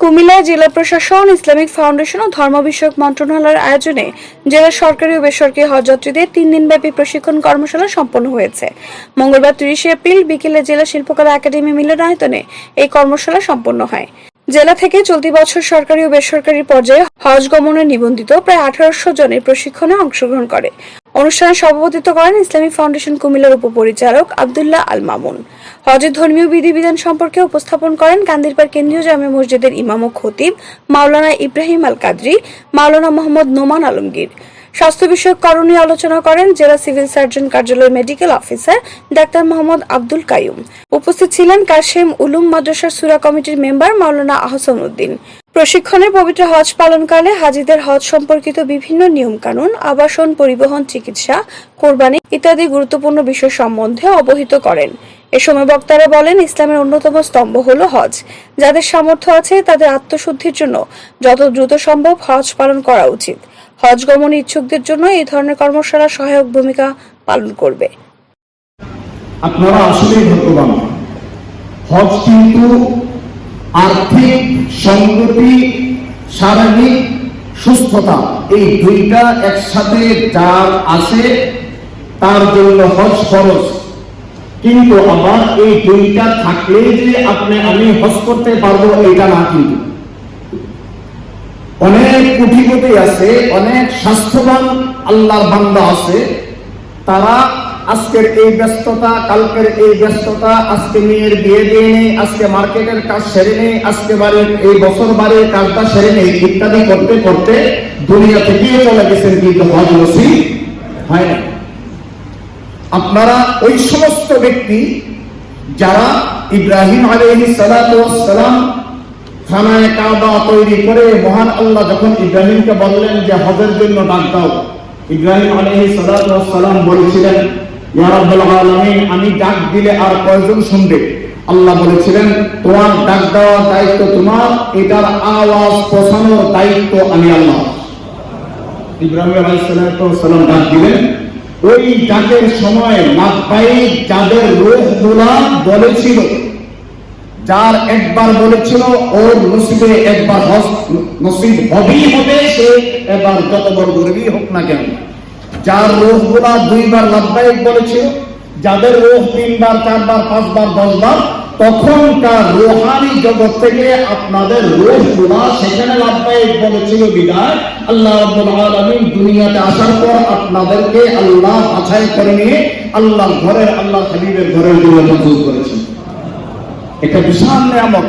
কুমিল্লা জেলা প্রশাসন, Islamic foundation ও ধর্ম বিষয়ক মন্ত্রণালয়ের আয়োজনে জেলার সরকারি ও বেসরকারি হজযাত্রীদের তিন দিনব্যাপী প্রশিক্ষণ কর্মশালা সম্পন্ন হয়েছে। মঙ্গলবার তিরিশে এপ্রিল বিকেলে জেলা শিল্পকলা একাডেমি মিলনায়তনে এই কর্মশালা সম্পন্ন হয়। জেলা থেকে চলতি বছর সরকারি ও বেসরকারি পর্যায়ে হজ গমনে নিবন্ধিত প্রায় আঠারোশো জনের প্রশিক্ষণে অংশগ্রহণ করে। অনুষ্ঠানে সভাপতিত্ব করেন ইসলামিক ফাউন্ডেশন কুমিল্লার উপপরিচালক আবদুল্লাহ আল মামুন। হজের ধর্মীয় বিধিবিধান সম্পর্কে উপস্থাপন করেন কান্দিরপাড় কেন্দ্রীয় জামে মসজিদের ইমাম ও খতিব মাওলানা ইব্রাহিম আল কাদরি, মাওলানা মোহাম্মদ নোমান আলমগীর। স্বাস্থ্য বিষয়ক করণীয় আলোচনা করেন জেলা সিভিল সার্জন কার্যালয়ের medical officer doctor Mohammad Abdul Kaiyum. উপস্থিত ছিলেন কাশেম উলুম মাদ্রাসার সুরা কমিটির মেম্বার মাওলানা আহসান উদ্দিন প্রশিক্ষণে পবিত্র হজ পালনকালে হাজিদের হজ সম্পর্কিত বিভিন্ন নিয়মকানুন, আবাসন, পরিবহন, চিকিৎসা, কোরবানি ইত্যাদি গুরুত্বপূর্ণ বিষয় সম্বন্ধে অবহিত করেন। এ সময় বক্তারা বলেন, ইসলামের অন্যতম স্তম্ভ হলো হজ। যাদের সামর্থ্য আছে, তাদের আত্মশুদ্ধির জন্য যত দ্রুত সম্ভব হজ পালন করা উচিত। হজ গমন ইচ্ছুকদের জন্য এই ধরনের কর্মশালা সহায়ক ভূমিকা পালন করবে। আপনারা আসলেই ভাগ্যবান। হজ কিন্তু আর্থিক সংগতি, শারীরিক সুস্থতা, এই দুইটা একসাথে যার আছে, তার জন্য হজ খরচ কিন্তু আবার এই দুইটা থাকলে যে আপনি, আমি হজ করতে পারব এটা না কিন্তু। অনেক কোটিপতি আছে, অনেক স্বাস্থ্যবান আল্লাহর বান্দা আছে, তারা আজকের এই ব্যস্ততা, কালকের এই ব্যস্ততা, আজকে মেয়ের বিয়ে দিয়ে নেই, আজকে মার্কেটের কাজ সেরে নেই, আজকে বাড়ির এই বছর বাড়ির কাজটা সেরে নেই, ইত্যাদি করতে করতে দুনিয়া থেকে চলে গেছেন কিন্তু হজ নসিব হয় না আপনারা ওই সমস্ত ব্যক্তি যারা ইব্রাহিম সালাতু সালাম খানায় কাবা তৈরি করে মহান আল্লাহ যখন ইব্রাহিমকে বললেন যে হজের জন্য ডাক দাও, ইব্রাহিম সালাতু সালাম বলেছিলেন আমি ডাক দিলে আর কয়জন শুনবে? আল্লাহ বলেছিলেন, তোমার ডাক দেওয়ার দায়িত্ব তোমার, এটার আওয়াজ পৌঁছানোর দায়িত্ব আমি আল্লাহ। ইব্রাহিম ডাক দিলেন, ওই ডাকের সময় লাভবাহিক যাদের রোহগুলা বলেছিল যার একবার বলেছিল, ওর নসিবে একবার নসিব হবেই হবে সে, এবার যত বড় গরিবই হোক না কেন। যার রোহগুলা দুইবার লাভবাহিক বলেছে যাদের রোহ তিনবার, চারবার, পাঁচবার, দশবার, তখনকার রোহানি জগৎ থেকে আপনাদের রোহগুলা সেখানে লাভবাহিক বলেছিল বিদায় আল্লাহ আলামিন দুনিয়াতে আসার পর আপনাদেরকে আল্লাহ বাছাই করে নিয়ে আল্লাহ ঘরের আল্লাহ হাবিবের ঘরের জন্য মঞ্জুর করেছেন। এটা বিশাল নিয়ামত।